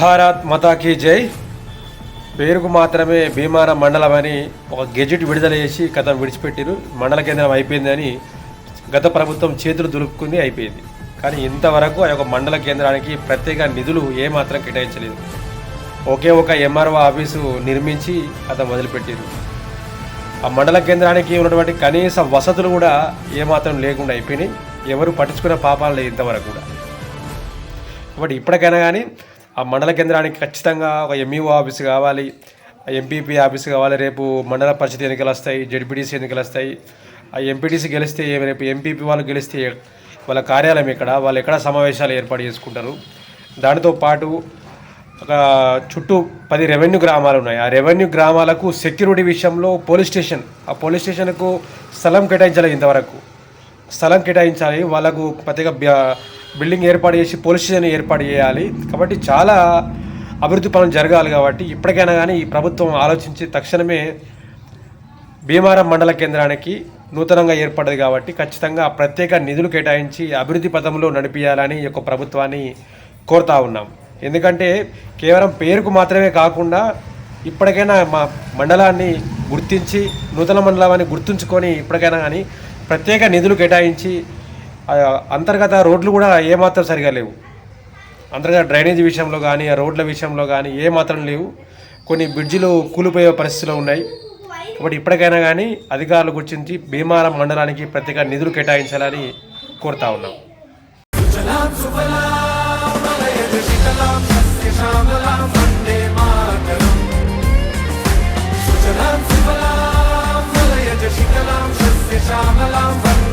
భారత్ మతాకి జై. పేరుకు మాత్రమే భీమాన మండలం అని ఒక గెజెట్ విడుదల చేసి గత విడిచిపెట్టిరు. మండల కేంద్రం అయిపోయిందని గత ప్రభుత్వం చేతులు దులుపుకుంది అయిపోయింది. కానీ ఇంతవరకు ఆ యొక్క మండల కేంద్రానికి ప్రత్యేక నిధులు ఏమాత్రం కేటాయించలేదు. ఒకే ఒక ఎంఆర్ఓ ఆఫీసు నిర్మించి అతను మొదలుపెట్టారు ఆ మండల కేంద్రానికి ఉన్నటువంటి కనీస వసతులు కూడా ఏమాత్రం లేకుండా అయిపోయినాయి. ఎవరు పట్టించుకునే పాపాలు లేదు ఇంతవరకు కూడా. కాబట్టి ఇప్పటికైనా కానీ ఆ మండల కేంద్రానికి ఖచ్చితంగా ఒక ఎంఈఓ ఆఫీస్ కావాలి ఎంపీపీ ఆఫీస్ కావాలి. రేపు మండల పరిషత్ ఎన్నికలు వస్తాయి జడ్పీటీసీ ఎన్నికలు వస్తాయి. ఆ ఎంపీటీసీ గెలిస్తే రేపు ఎంపీపీ వాళ్ళు గెలిస్తే వాళ్ళ కార్యాలయం ఎక్కడ వాళ్ళు ఎక్కడ సమావేశాలు ఏర్పాటు చేసుకుంటారు. దానితో పాటు ఒక చుట్టూ పది రెవెన్యూ గ్రామాలు ఉన్నాయి. ఆ రెవెన్యూ గ్రామాలకు సెక్యూరిటీ విషయంలో పోలీస్ స్టేషన్ ఆ పోలీస్ స్టేషన్కు స్థలం కేటాయించాలి ఇంతవరకు. స్థలం కేటాయించాలి వాళ్ళకు ప్రత్యేక బ్యా- బిల్డింగ్ ఏర్పాటు చేసి పోలీస్ స్టేషన్ ఏర్పాటు చేయాలి. కాబట్టి చాలా అభివృద్ధి పనులు జరగాలి కాబట్టి ఇప్పటికైనా కానీ ఈ ప్రభుత్వం ఆలోచించి తక్షణమే భీమారం మండల కేంద్రానికి నూతనంగా ఏర్పడ్డది కాబట్టి ఖచ్చితంగా ప్రత్యేక నిధులు కేటాయించి అభివృద్ధి పథంలో నడిపించాలని ఈ యొక్క ప్రభుత్వాన్ని కోరుతా ఉన్నాం. ఎందుకంటే కేవలం పేరుకు మాత్రమే కాకుండా ఇప్పటికైనా మా మండలాన్ని గుర్తించి నూతన మండలాన్ని గుర్తుంచుకొని ఇప్పటికైనా కానీ ప్రత్యేక నిధులు కేటాయించి అంతర్గత రోడ్లు కూడా ఏమాత్రం సరిగా లేవు అంతర్గత డ్రైనేజ్ విషయంలో కానీ ఆ రోడ్ల విషయంలో కానీ ఏమాత్రం లేవు కొన్ని బ్రిడ్జిలు కూలిపోయే పరిస్థితులు ఉన్నాయి కాబట్టి ఇప్పటికైనా కానీ అధికారులు గుర్తించి భీమారం మండలానికి ప్రత్యేక నిధులు కేటాయించాలని కోరుతా ఉన్నాం శ్యామలాం